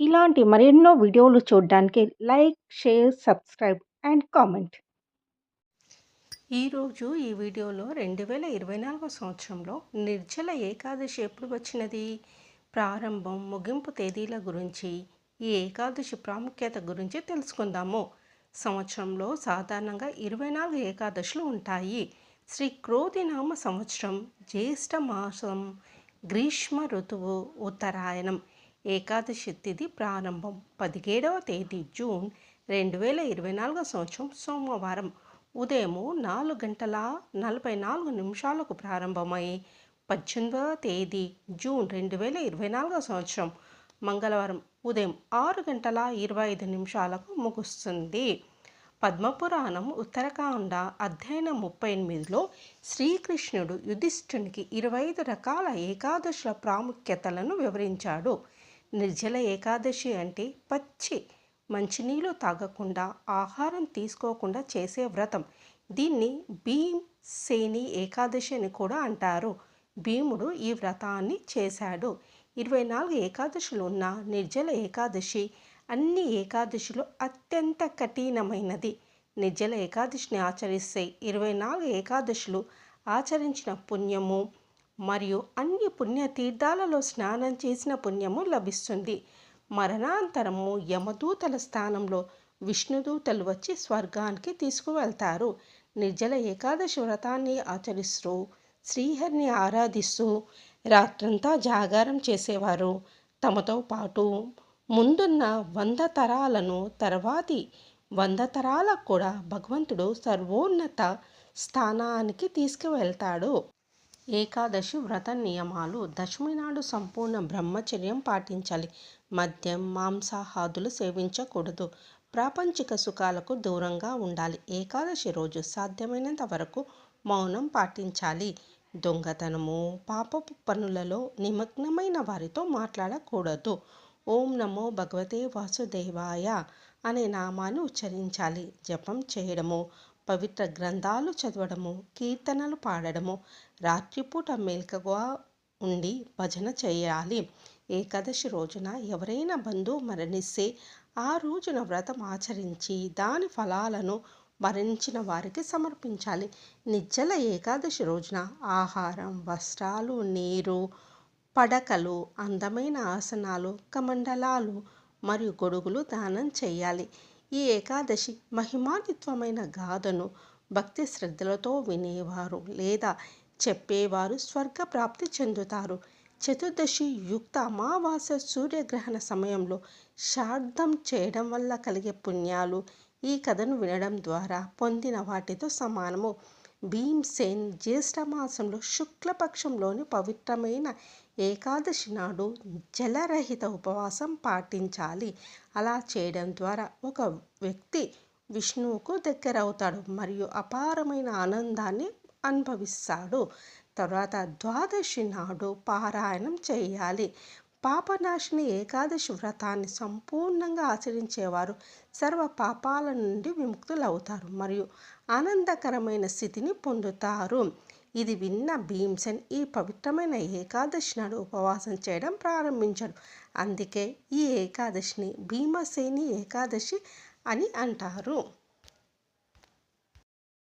ఇలాంటి మరెన్నో వీడియోలు చూడడానికి like share subscribe and comment. ఈరోజు ఈ వీడియోలో రెండు వేల ఇరవై నాలుగో సంవత్సరంలో నిర్జల ఏకాదశి ఎప్పుడు వచ్చినది? ప్రారంభం ముగింపు తేదీల గురించి ఈ ఏకాదశి ప్రాముఖ్యత గురించి తెలుసుకుందాము. సంవత్సరంలో సాధారణంగా ఇరవై నాలుగు ఏకాదశులు ఉంటాయి. శ్రీ క్రోధినామ సంవత్సరం జ్యేష్ఠ మాసం గ్రీష్మ ఋతువు ఉత్తరాయణం. ఏకాదశి తిథి ప్రారంభం. పదిహేడవ తేదీ జూన్ రెండు వేల ఇరవై నాలుగో సంవత్సరం సోమవారం. ఉదయం నాలుగు గంటల నలభై నాలుగు నిమిషాలకు ప్రారంభమై పద్దెనిమిదవ తేదీ జూన్ రెండు వేల ఇరవై నాలుగో సంవత్సరం మంగళవారం. ఉదయం ఆరు గంటల ఇరవై ఐదు నిమిషాలకు ముగుస్తుంది. పద్మపురాణం ఉత్తరకాండ అధ్యయనం ముప్పై ఎనిమిదిలో శ్రీకృష్ణుడు యుధిష్ఠునికి ఇరవై ఐదు రకాల ఏకాదశుల ప్రాముఖ్యతలను వివరించాడు. నిర్జల ఏకాదశి అంటే పచ్చి మంచినీళ్ళు తాగకుండా ఆహారం తీసుకోకుండా చేసే వ్రతం. దీన్ని భీమ్ సేని ఏకాదశి అని కూడా అంటారు. భీముడు ఈ వ్రతాన్ని చేశాడు. ఇరవై నాలుగు ఏకాదశులు ఉన్న నిర్జల ఏకాదశి అన్ని ఏకాదశిలో అత్యంత కఠినమైనది. నిర్జల ఏకాదశిని ఆచరిస్తే ఇరవై నాలుగు ఏకాదశులు ఆచరించిన పుణ్యము మరియు అన్ని పుణ్యతీర్థాలలో స్నానం చేసిన పుణ్యము లభిస్తుంది. మరణాంతరము యమదూతల స్థానంలో విష్ణుదూతలు వచ్చి స్వర్గానికి తీసుకువెళ్తారు. నిర్జల ఏకాదశి వ్రతాన్ని ఆచరిస్తూ శ్రీహరిని ఆరాధిస్తూ రాత్రంతా జాగారం చేసేవారు. తమతో పాటు ముందున్న వంద తరాలను తర్వాతి వంద తరాలకు కూడా భగవంతుడు సర్వోన్నత స్థానానికి తీసుకువెళ్తాడు. ఏకాదశి వ్రత నియమాలు. దశమి నాడు సంపూర్ణ బ్రహ్మచర్యం పాటించాలి. మద్యం మాంసాహాదులు సేవించకూడదు. ప్రాపంచిక సుఖాలకు దూరంగా ఉండాలి. ఏకాదశి రోజు సాధ్యమైనంత వరకు మౌనం పాటించాలి. దొంగతనము పాపపు పనులలో నిమగ్నమైన వారితో మాట్లాడకూడదు. ఓం నమో భగవతే వాసుదేవాయ అనే నామాన్ని ఉచ్చరించాలి. జపం చేయడము పవిత్ర గ్రంథాలు చదవడము కీర్తనలు పాడడము రాత్రిపూట మేల్కగా ఉండి భజన చేయాలి. ఏకాదశి రోజున ఎవరైనా బంధువు మరణిస్తే ఆ రోజున వ్రతం ఆచరించి దాని ఫలాలను మరణించిన వారికి సమర్పించాలి. నిజ్జల ఏకాదశి రోజున ఆహారం వస్త్రాలు నీరు పడకలు అందమైన ఆసనాలు కమండలాలు మరియు గొడుగులు దానం చేయాలి. ఈ ఏకాదశి మహిమానిత్వమైన గాథను భక్తి శ్రద్ధలతో వినేవారు లేదా చెప్పేవారు స్వర్గ ప్రాప్తి చెందుతారు. చతుర్దశి యుక్త అమావాస్య సూర్యగ్రహణ సమయంలో శార్థం చేయడం వల్ల కలిగే పుణ్యాలు ఈ కథను వినడం ద్వారా పొందిన వాటితో సమానము. భీమ్సేన్ జ్యేష్ఠమాసంలో శుక్లపక్షంలోని పవిత్రమైన ఏకాదశి నాడు జలరహిత ఉపవాసం పాటించాలి. అలా చేయడం ద్వారా ఒక వ్యక్తి విష్ణువుకు దగ్గరవుతాడు మరియు అపారమైన ఆనందాన్ని అనుభవిస్తాడు. తర్వాత ద్వాదశి నాడు పారాయణం చేయాలి. పాపనాశిని ఏకాదశి వ్రతాన్ని సంపూర్ణంగా ఆచరించేవారు సర్వ పాపాల నుండి విముక్తులవుతారు మరియు ఆనందకరమైన స్థితిని పొందుతారు. ఇది విన్న భీమ్సన్ ఈ పవిత్రమైన ఏకాదశి నాడు ఉపవాసం చేయడం ప్రారంభించాడు. అందుకే ఈ ఏకాదశిని భీమసేని ఏకాదశి అని అంటారు.